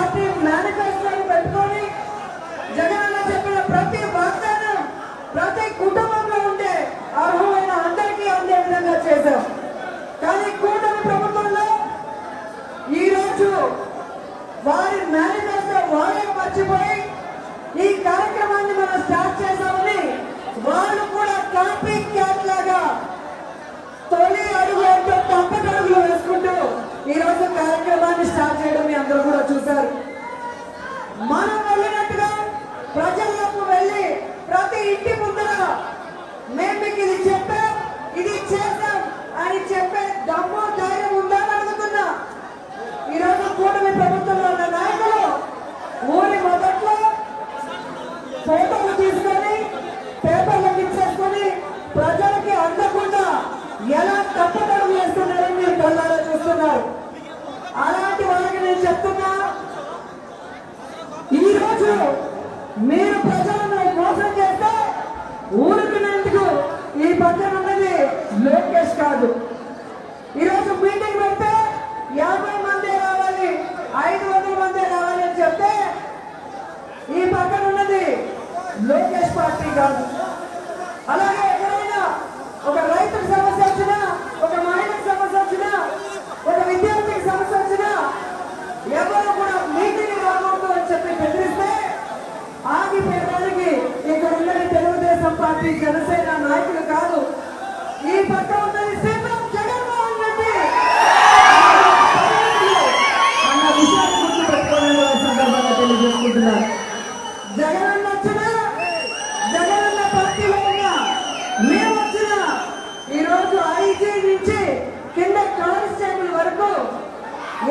Party మేనిఫెస్టోని పెట్టుకొని జగనన్న చెప్పిన ప్రతి వాగ్దానం ప్రతి కుటుంబంలో ఉండే అర్హమైన అందరికీ అందే విధంగా చేశాం. కానీ కూటమి ప్రభుత్వంలో ఈ రోజు వారి మేనిఫెస్టో వారే మర్చిపోయి ఈ కార్యక్రమాన్ని మనం స్టార్ట్ చేశామని వాళ్ళు కూడా కాపీ క్యాట్ లాగా తొలి అడుగు అంటూ తప్పటడుగులు వేసుకుంటూ ఈ రోజు కార్యక్రమాన్ని స్టార్ట్ చేయడం మీ అందరూ కూడా చూశారు మనం వెళ్ళినట్టుగా ప్రజల్లోకి వెళ్ళి ప్రతి ఇంటి ముందర మేము మీకు ఇది చెప్పాం ఇది చేశాం అని చెప్పే దమ్ము ధైర్యం ఉందని అడుగుతున్నా ఈరోజు కూటమి ప్రభుత్వంలో ఉన్న నాయకులు ఊరి మొదట్లో ఫోటోలు తీసుకొని పేపర్లకు ఇచ్చేసుకొని ప్రజలకి అందకుండా ఎలా తప్పటడుగు వేస్తున్నారని మీరు కళ్ళారా చూస్తున్నారు అలాంటి వాళ్ళకి నేను చెప్తున్నా ఈ రోజు మీరు ప్రజలను మోసం చేస్తే ఊరుకునేందుకు ఈ పక్కన ఉన్నది లోకేష్ కాదు. ఈరోజు మీటింగ్ పెడితే యాభై మంది రావాలి ఐదు వందల మంది రావాలి అని చెప్తే ఈ పక్కన ఉన్నది లోకేష్ పార్టీ కాదు అలాగే ఎక్కడైనా ఒక రైతుకి సమస్య వచ్చినా ఒక మహిళకి సమస్య వచ్చినా ఒక విద్యార్థికి సమస్య వచ్చినా ఎవరు కూడా మీటింగ్ రాకూడదు అని చెప్పి బెదిరిస్తే ఆగిపోయడానికి ఇక్కడ ఉన్నది తెలుగుదేశం పార్టీ జనసేన నాయకులు కాదు ఈ పక్క ఉన్నది సీఎం జగన్మోహన్ రెడ్డి అన్న విషయాన్ని గుర్తు పెట్టుకోవాలని కూడా ఈ సందర్భంగా తెలియజేసుకుంటున్నారు జగనన్న వచ్చినా జగనన్న పార్టీలో ఉన్నా మేము వచ్చినా ఈరోజు ఐజీ నుంచి కింద కానిస్టేబుల్ వరకు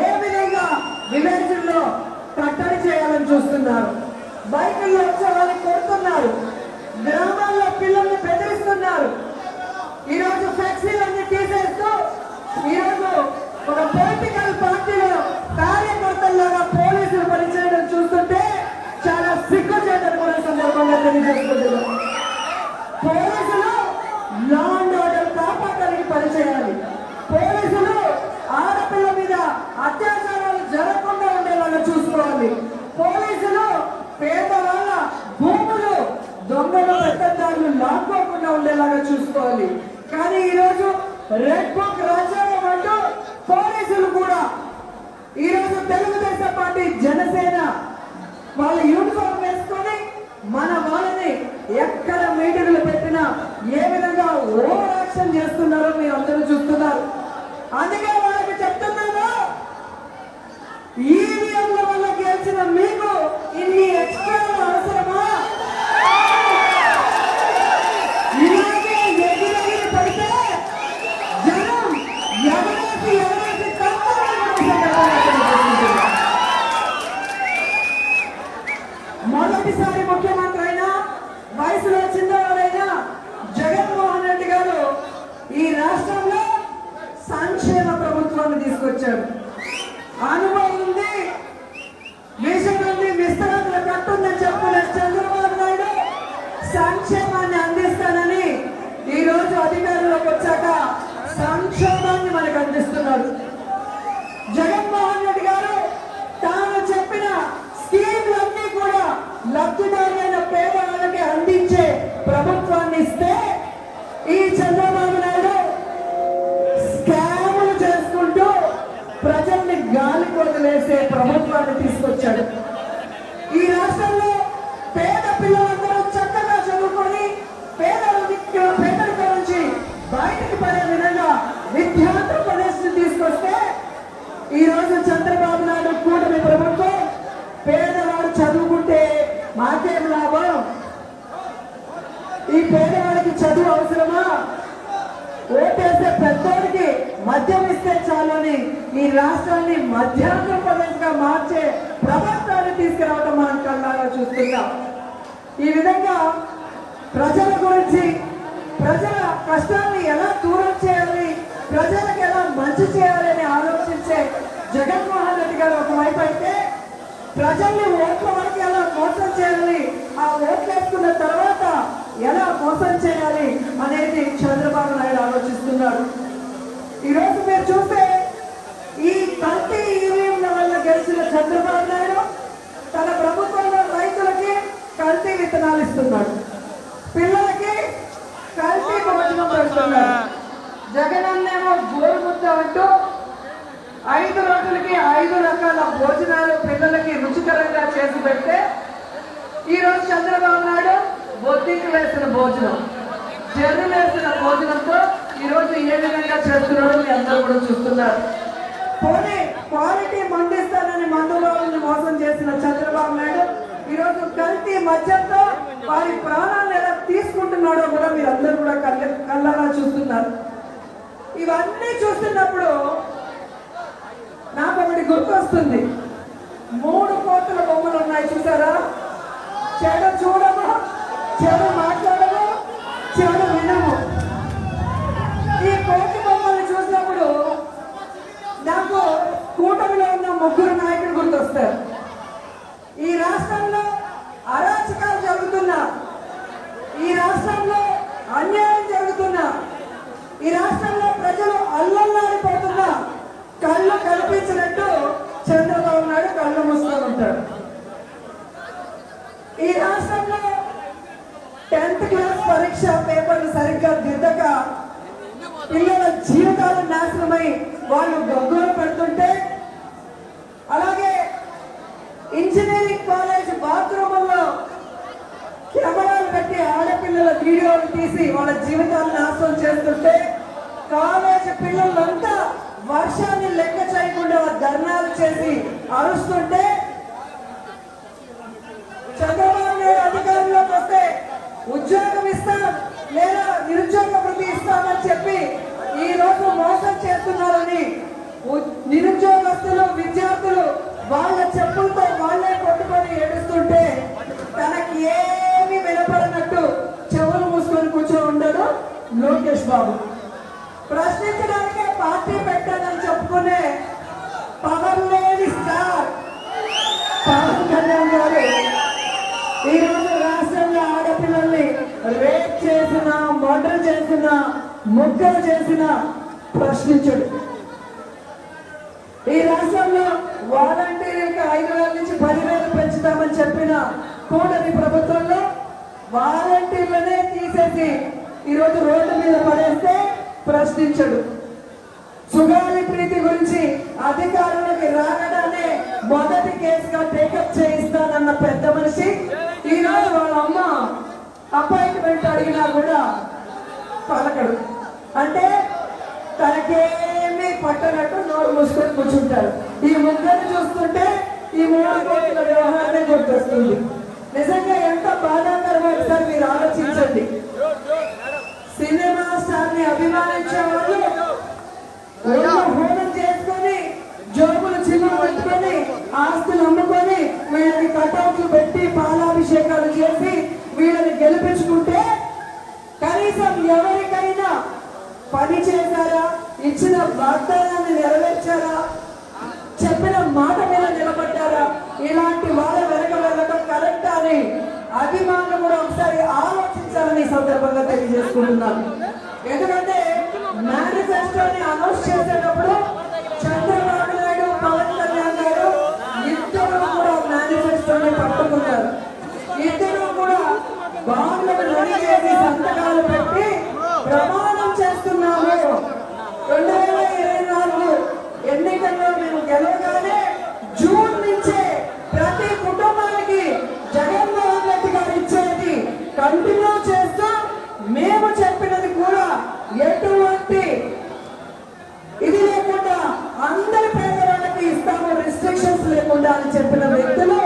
ఏ విధంగా విలేజ్లో కట్టడి చేయాలని చూస్తున్నారు. బైకుల్లో వచ్చే వాళ్ళని కొడుతున్నారు. గ్రామాల్లో పిల్లల్ని బెదిరిస్తున్నారు. ఈరోజు ఫ్లెక్సీలన్నీ తీసేస్తూ ఈరోజు ఒక పొలిటికల్ పార్టీలో కార్యకర్తల్లాగా పోలీసులు పనిచేయడం చూస్తుంటే చాలా సిగ్గు చేయడం కూడా ఈ సందర్భంగా తెలియజేసుకుంటున్నాం పోలీసులు లా అండ్ ఆర్డర్ కాపాడడానికి పనిచేయాలి పోలీసులు ఆడపిల్ల మీద అత్యాచారాలు జరగకుండా ఉండేలాగా చూసుకోవాలి పోలీసులు పేదవాళ్ళ భూములు దొంగలు పెద్దదారులు లాక్కోకుండా ఉండేలాగా చూసుకోవాలి. కానీ ఈరోజు రెడ్ బుక్ రాజ్యాంగం అంటూ పోలీసులు కూడా ఈరోజు తెలుగుదేశం పార్టీ జనసేన వాళ్ళ యూనిఫామ్ వేసుకొని మన వాళ్ళని ఎక్కడ మీటింగ్లు పెట్టినా ఏ విధంగా ఓవర్ యాక్షన్ చేస్తున్నారో మీరు అందరూ చూస్తున్నారు. అందుకే వాళ్ళకి చెప్తున్నాను ఈవీఎంల వల్ల గెలిచిన మీకు ఇన్ని ఎక్స్ట్రా అవసరమా ఇలాగే ఎగిరెగిరి పడితే జనం ఎవరేసి ఎవరేసి తప్పని మొదటిసారి ముఖ్యమంత్రి అయినా వయసులో చిన్నవాడైనా జగన్మోహన్ రెడ్డి గారు ఈ రాష్ట్రంలో సంక్షేమ ప్రభుత్వాన్ని తీసుకొచ్చారు. అనుభవం ఉంది విషయం ఉంది విస్తరణ కట్టుందని చెప్పిన చంద్రబాబు నాయుడు సంక్షేమాన్ని అందిస్తానని ఈ రోజు అధికారంలోకి వచ్చాక సంక్షేమాన్ని మనకు అందిస్తున్నారు ప్రభుత్వాన్ని తీసుకొచ్చాడు. ఈ రాష్ట్రంలో పేద పిల్లలందరూ మద్యం ఇస్తే చాలని ఈ రాష్ట్రాన్ని మధ్యాంధ్రప్రదేశ్గా మార్చే ప్రభుత్వాన్ని తీసుకురావడం మనం కళ్ళారా చూస్తున్నాం. ఈ విధంగా ప్రజల గురించి ప్రజల కష్టాన్ని ఎలా దూరం చేయాలి ప్రజలకు ఎలా మంచి చేయాలని ఆలోచించే జగన్మోహన్ రెడ్డి గారు ఒకవైపు అయితే ప్రజల్ని ఓట్ల వరకు ఎలా మోసం చేయాలి ఆ ఓట్లు వేసుకున్న తర్వాత ఎలా మోసం చేయాలి అనేది చంద్రబాబు నాయుడు ఆలోచిస్తున్నాడు. ఈరోజు మీరు చూస్తే ఈ కల్తీ ఈవీఎంల వల్ల గెలిచిన చంద్రబాబు నాయుడు తన ప్రభుత్వంలో రైతులకి కల్తీ విత్తనాలు ఇస్తున్నాడు. పిల్లలకి కల్తీ భోజనం పెడుతున్నాడు. జగనన్నేమో గోరుముద్ద అంటూ ఐదు రోజులకి ఐదు రకాల భోజనాలు పిల్లలకి రుచికరంగా చేసి పెడితే ఈరోజు చంద్రబాబు నాయుడు బొద్దింకు వేసిన భోజనం జర్రు వేసిన భోజనంతో ఈ రోజు ఏ విధంగా చేస్తున్నాడో మీ అందరూ కూడా చూస్తున్నారు. పోనీ క్వాలిటీ మండిస్తానని మందుబాబుని మోసం చేసిన చంద్రబాబు నాయుడు ఈరోజు కల్తీ మద్యంతో వారి ప్రాణాలను ఎలా తీసుకుంటున్నాడో కూడా మీరు అందరూ కూడా కళ్ళ కళ్ళలా చూస్తున్నారు. ఇవన్నీ చూస్తున్నప్పుడు నాకు ఒకటి గుర్తొస్తుంది. మూడు కోట్ల బొమ్మలు ఉన్నాయి చూసారా? చెడు చూడము చెడు మాట్లాడ చెడు వినము ఈ కోటి బొమ్మలు చూసినప్పుడు నాకు కూటమిలో ఉన్న ముగ్గురు నాయకులు గుర్తొస్తారు ఈ రాష్ట్రంలో అరాచకాలు జరుగుతున్నా ఈ రాష్ట్రంలో అన్యాయం జరుగుతున్నా ఈ రాష్ట్రంలో ప్రజలు అల్లల్లాడిపోతున్నా కళ్ళు కనిపించినట్టు ఉన్నాడు కళ్ళు మూసుకొని ఉంటాడు. ఈ రాష్ట్రంలో టెన్త్ క్లాస్ పరీక్ష పేపర్లు సరిగ్గా దిద్దక పిల్లల జీవితాలు నాశనమై వాళ్ళు గొంగూరు పెడుతుంటే అలాగే ఇంజనీరింగ్ కాలేజ్ బాత్రూముల్లో కెమెరాలు పెట్టి ఆడపిల్లల వీడియోలు తీసి వాళ్ళ జీవితాలను నాశనం చేస్తుంటే కాలేజ్ పిల్లలంతా వర్షాన్ని లెక్క చేయకుండా ధర్నాలు చేసి అరుస్తుంటే చంద్రబాబు నాయుడు అధికారంలోకి వస్తే ఉద్యోగం ఇస్తాం లేదా నిరుద్యోగ వృత్తి ఇస్తామని చెప్పి ఈ రోజు మోసం చేస్తున్నారని నిరుద్యోగస్తులు రేప్ చేసిన మర్డర్ చేసిన ముక్కలు చేసిన ప్రశ్నించడు. ఈ రాష్ట్రంలో వాలంటీర్లకు ఐదు వేల నుంచి పదివేలు పెంచుతామని చెప్పిన కూటమి ప్రభుత్వంలో వాలంటీర్లనే తీసేసి ఈరోజు రోడ్డు మీద పడేస్తే ప్రశ్నించడు. సుగాలి ప్రీతి గురించి అధికారులకి రాగడానే మొదటి కేసుగా టేకప్ చేయిస్తానన్న పెద్ద మనిషి ఈరోజు వాళ్ళ అమ్మ అపాయింట్మెంట్ అడిగినా కూడా పలకడు. అంటే తనకేమీ పట్టనట్టు నోరు మూసుకొని కూర్చుంటారు. ఈ ముగ్గురు చూస్తుంటే ఈ మూడు కోట్ల వ్యవహారాన్ని గుర్తొస్తుంది. నిజంగా ఎంత బాధాకరమైన పని చేశారా? ఇచ్చిన వాగ్దానాన్ని నెరవేర్చారా? చెప్పిన మాట మీద నిలబడ్డారా? ఇలాంటి వాళ్ళ వెనక వెళ్ళడం కరెక్ట్ అని అభిమానులు కూడా ఒకసారి ఆలోచించాలని సందర్భంగా తెలియజేసుకుంటున్నాను ఎందుకంటే మేనిఫెస్టోని అనౌన్స్ చేసేటప్పుడు చంద్రబాబు నాయుడు పవన్ కళ్యాణ్ గారు ఇద్దరు కూడా మేనిఫెస్టోని పట్టుకున్నారు. ఇద్దరు కూడా బాండ్లను రెడీ చేసి సంతకాలు పెట్టి ప్రమాణం చేస్తున్నాము. రెండు వేల ఇరవై నాలుగు ఎన్నికల్లో మేము గెలవగానే జూన్ నుంచే ప్రతి కుటుంబానికి జగన్మోహన్ రెడ్డి గారు ఇచ్చేది కంటిన్యూ చేస్తూ మేము చెప్పినది కూడా ఎటువంటి ఇది లేకుండా అందరి పేదవాళ్ళకి ఇస్తాము రిస్ట్రిక్షన్స్ లేకుండా అని చెప్పిన వ్యక్తులు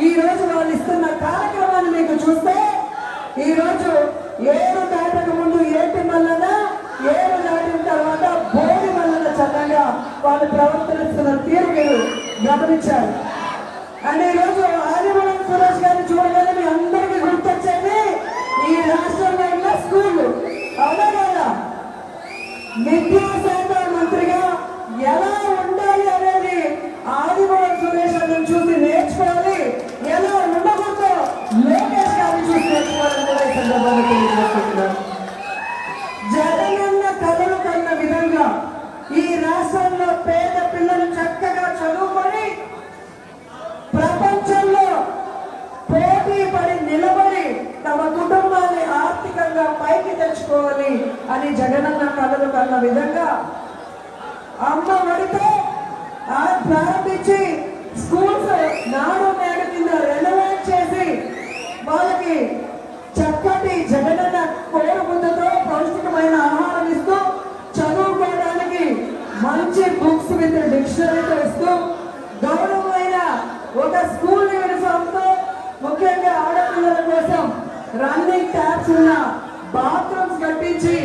ఈ రోజు వాళ్ళు ఇస్తున్న కార్యక్రమాన్ని మీకు చూస్తే ఈ రోజు ఏడు దాటక ముందు ఏటి మల్లన వాళ్ళు ప్రవర్తిస్తున్న తీరు మీరు గమనించారు. అండ్ ఈ అని జగనన్న కలలు కన్న విధంగా అమ్మ ఒడితో ఆ ప్రారంభించి స్కూల్స్ నాడు నేడు కింద రెనోవేట్ చేసి వాళ్ళకి చక్కటి జగనన్న కోరుకుందతో పౌష్టికమైన ఆహారం ఇస్తూ చదువుకోవడానికి మంచి బుక్స్ విత్ డిక్షనరీతో ఇస్తూ గౌరవమైన ఒక స్కూల్ యూనిఫామ్తో ముఖ్యంగా ఆడపిల్లల కోసం రన్నింగ్ ట్యాప్స్ ఉన్న బాత్రూమ్స్ కట్టించి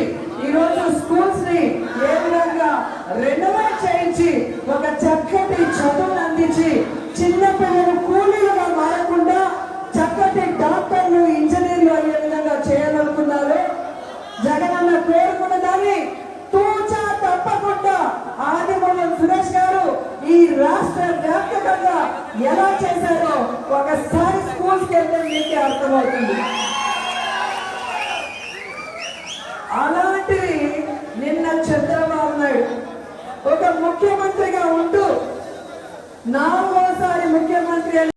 ఈ రోజు స్కూల్స్ని ఏ విధంగా రెనోవేట్ చేయించి ఒక చక్కటి చదువును అందించి చిన్న పిల్లలు కూలీలుగా మారకుండా చక్కటి డాక్టర్లు ఇంజనీర్లు అయ్యే విధంగా చేయాలనుకున్నారు? జగనన్న కోరుకున్న దాన్ని తూచా తప్పకుండా ఆదిమూలం సురేష్ గారు ఈ రాష్ట్ర వ్యాప్తంగా ఎలా చేశారో ఒకసారి స్కూల్స్కి వెళ్తే మీకే అర్థమవుతుంది. అలాంటివి నిన్న చంద్రబాబు నాయుడు ఒక ముఖ్యమంత్రిగా ఉంటూ నాలుగోసారి ముఖ్యమంత్రి